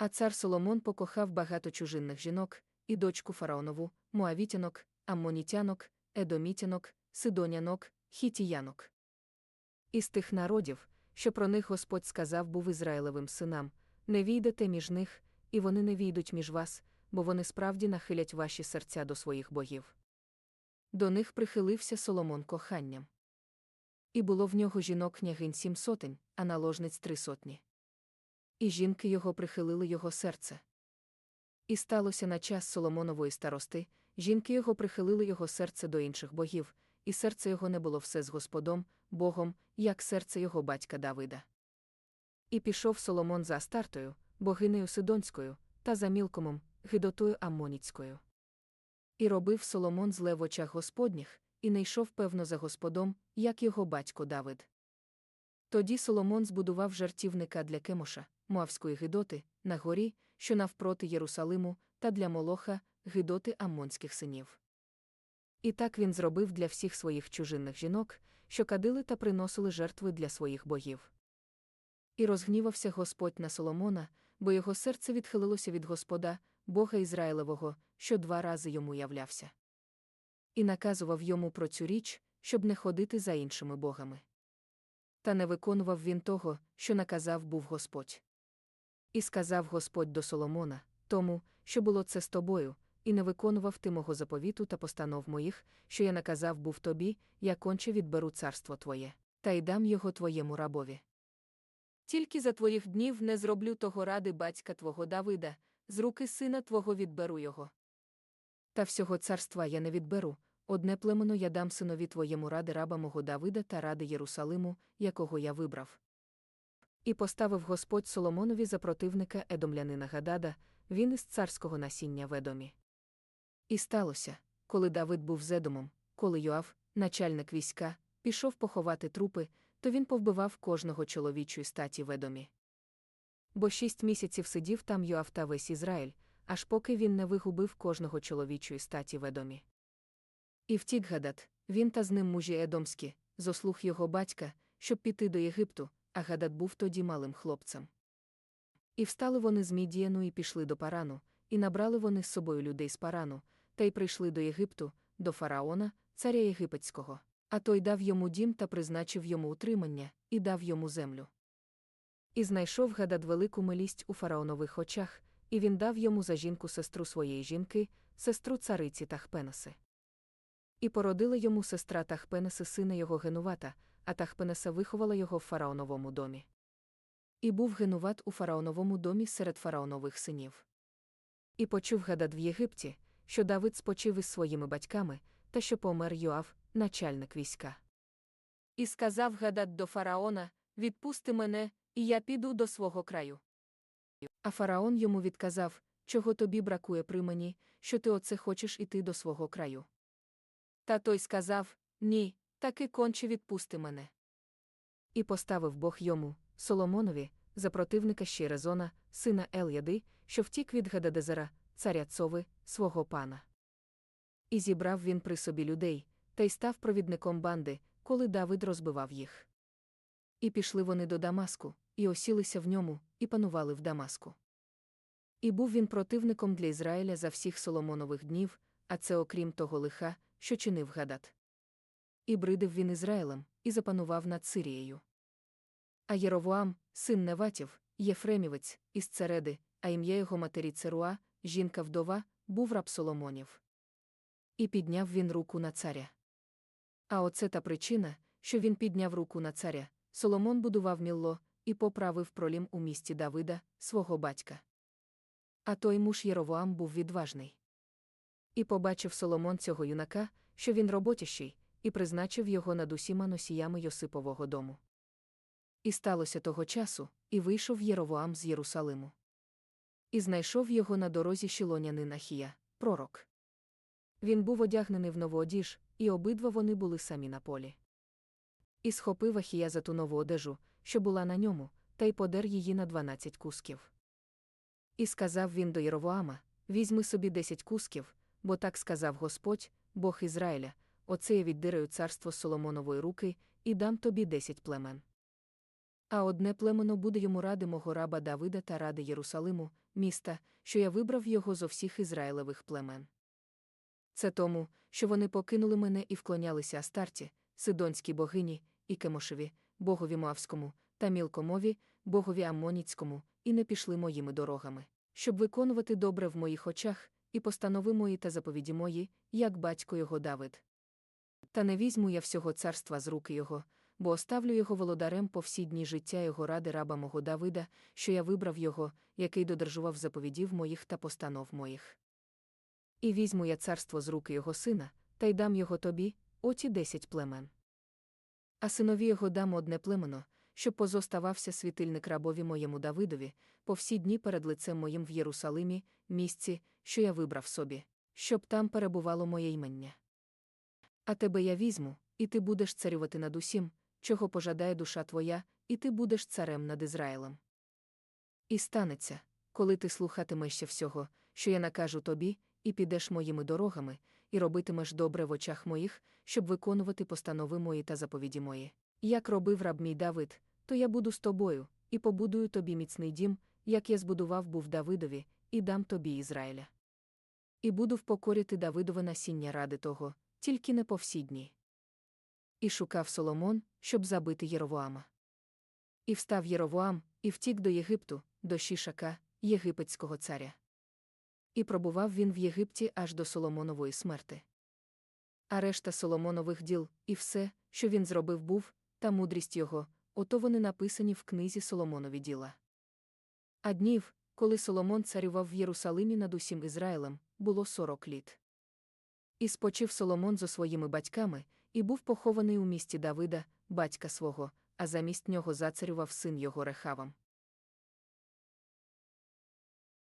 А цар Соломон покохав багато чужинних жінок, і дочку фараонову, муавітянок, аммонітянок, едомітянок, сидонянок, хітіянок. Із тих народів, що про них Господь сказав був Ізраїлевим синам, не війдете між них, і вони не війдуть між вас, бо вони справді нахилять ваші серця до своїх богів. До них прихилився Соломон коханням. І було в нього жінок княгинь сім сотень, а наложниць три сотні. І жінки його прихилили його серце. І сталося на час Соломонової старости, жінки його прихилили його серце до інших богів, і серце його не було все з Господом, Богом, як серце його батька Давида. І пішов Соломон за Астартою, богинею Сидонською, та за Мілкомом, Гидотою Аммоніцькою. І робив Соломон зле в очах Господніх, і не йшов певно за Господом, як його батько Давид. Тоді Соломон збудував жартівника для Кемоша, Моавської Гидоти, на горі, що навпроти Єрусалиму, та для Молоха, Гидоти Аммонських синів. І так він зробив для всіх своїх чужинних жінок, що кадили та приносили жертви для своїх богів. І розгнівався Господь на Соломона, бо його серце відхилилося від Господа, Бога Ізраїлевого, що два рази йому являвся. І наказував йому про цю річ, щоб не ходити за іншими богами. Та не виконував він того, що наказав був Господь. І сказав Господь до Соломона, тому, що було це з тобою, і не виконував ти мого заповіту та постанов моїх, що я наказав був тобі, я конче відберу царство твоє, та й дам його твоєму рабові. Тільки за твоїх днів не зроблю того ради батька твого Давида, з руки сина твого відберу його. Та всього царства я не відберу, одне племено я дам синові твоєму ради раба мого Давида та ради Єрусалиму, якого я вибрав. І поставив Господь Соломонові за противника едомлянина Гадада, він із царського насіння в Едомі. І сталося, коли Давид був з Едомом, коли Йоав, начальник війська, пішов поховати трупи, то він повбивав кожного чоловічої статі в Едомі. Бо шість місяців сидів там Йоав та весь Ізраїль, аж поки він не вигубив кожного чоловічої статі в Едомі. І втік Гадат, він та з ним мужі Едомські, зослуг його батька, щоб піти до Єгипту, а Гадат був тоді малим хлопцем. І встали вони з Мідіяну і пішли до Парану, і набрали вони з собою людей з Парану, та й прийшли до Єгипту, до фараона, царя єгипетського. А той дав йому дім та призначив йому утримання, і дав йому землю. І знайшов Гадад велику милість у фараонових очах, і він дав йому за жінку сестру своєї жінки, сестру цариці Тахпенеси. І породила йому сестра Тахпенеси сина його Генувата, а Тахпенеса виховала його в фараоновому домі. І був Генуват у фараоновому домі серед фараонових синів. І почув Гадад в Єгипті, що Давид спочив із своїми батьками, та що помер Йоав, начальник війська. І сказав Гадад до фараона: Відпусти мене, і я піду до свого краю. А фараон йому відказав, чого тобі бракує при мені, що ти оце хочеш іти до свого краю. Та той сказав Ні, таки конче відпусти мене. І поставив Бог йому, Соломонові, за противника ще Резона, сина Ел'яди, що втік від Гададезера, царя Цови, свого пана. І зібрав він при собі людей, та й став провідником банди, коли Давид розбивав їх. І пішли вони до Дамаску, і осілися в ньому, і панували в Дамаску. І був він противником для Ізраїля за всіх Соломонових днів, а це окрім того лиха, що чинив Гадат. І бридив він Ізраїлем, і запанував над Сирією. А Єровоам, син Неватів, Єфремівець, із Цереди, а ім'я його матері Церуа, жінка вдова, був раб Соломонів. І підняв він руку на царя. А оце та причина, що він підняв руку на царя. Соломон будував мілло і поправив пролім у місті Давида, свого батька. А той муж Єровоам був відважний. І побачив Соломон цього юнака, що він роботящий, і призначив його над усіма носіями Йосипового дому. І сталося того часу, і вийшов Єровоам з Єрусалиму. І знайшов його на дорозі щілонянин Ахія, пророк. Він був одягнений в нову одіж, і обидва вони були самі на полі. І схопив Ахія за ту нову одежу, що була на ньому, та й подер її на дванадцять кусків. І сказав він до Єровоама: Візьми собі десять кусків, бо так сказав Господь, Бог Ізраїля, оце я віддираю царство Соломонової руки, і дам тобі десять племен. А одне племено буде йому ради мого раба Давида та ради Єрусалиму, міста, що я вибрав його зо всіх Ізраїлевих племен. Це тому, що вони покинули мене і вклонялися Астарті, Сидонській богині, і Кемошеві, богові Моавському, та Мілкомові, богові Аммоніцькому, і не пішли моїми дорогами, щоб виконувати добре в моїх очах, і постанови мої та заповіді мої, як батько його Давид. Та не візьму я всього царства з руки його, бо оставлю його володарем по всі дні життя його ради раба мого Давида, що я вибрав його, який додержував заповідів моїх та постанов моїх. І візьму я царство з руки його сина, та й дам його тобі, оті десять племен. А синові його дам одне племено, щоб позоставався світильник рабові моєму Давидові, по всі дні перед лицем моїм в Єрусалимі, місці, що я вибрав собі, щоб там перебувало моє ймення. А тебе я візьму, і ти будеш царювати над усім, чого пожадає душа твоя, і ти будеш царем над Ізраїлем. І станеться, коли ти слухатимешся всього, що я накажу тобі, і підеш моїми дорогами, і робитимеш добре в очах моїх, щоб виконувати постанови мої та заповіді мої. Як робив раб мій Давид, то я буду з тобою, і побудую тобі міцний дім, як я збудував був Давидові, і дам тобі Ізраїля. І буду впокорити Давидове насіння ради того, тільки не по всі дні. І шукав Соломон, щоб забити Єровоама. І встав Єровоам, і втік до Єгипту, до Шішака, єгипетського царя. І пробував він в Єгипті аж до Соломонової смерти. А решта Соломонових діл, і все, що він зробив був, та мудрість його, ото вони написані в книзі Соломонові діла. А днів, коли Соломон царював в Єрусалимі над усім Ізраїлем, було сорок літ. І спочив Соломон зо своїми батьками, і був похований у місті Давида, батька свого, а замість нього зацарював син його Рехавам.